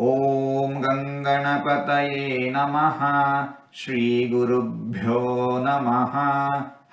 ॐ गङ्गणपतये नमः श्रीगुरुभ्यो नमः।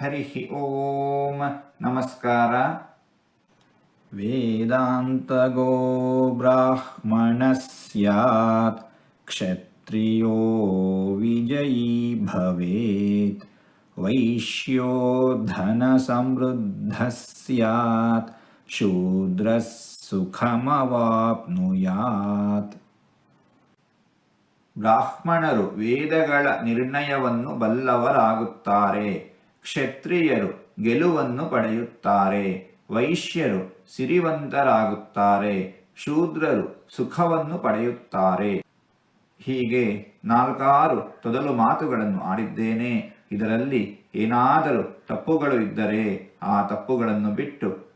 हरिः ॐ नमस्कार। वेदान्तगोब्राह्मणः स्यात् क्षत्रियो विजयी भवेत्। वैश्यो धनसमृद्धः स्यात् शूद्रः सुखमवाप्नुयात्। ಬ್ರಾಹ್ಮಣರು ವೇದಗಳ ನಿರ್ಣಯವನ್ನು ಬಲ್ಲವರಾಗುತ್ತಾರೆ. ಕ್ಷತ್ರಿಯರು ಗೆಲುವನ್ನು ಪಡೆಯುತ್ತಾರೆ. ವೈಶ್ಯರು ಸಿರಿವಂತರಾಗುತ್ತಾರೆ. ಶೂದ್ರರು ಸುಖವನ್ನು ಪಡೆಯುತ್ತಾರೆ. ಹೀಗೆ ನಾಲ್ಕಾರು ತೊದಲು ಮಾತುಗಳನ್ನು ಆಡಿದ್ದೇನೆ. ಇದರಲ್ಲಿ ಏನಾದರೂ ತಪ್ಪುಗಳು ಇದ್ದರೆ ಆ ತಪ್ಪುಗಳನ್ನು ಬಿಟ್ಟು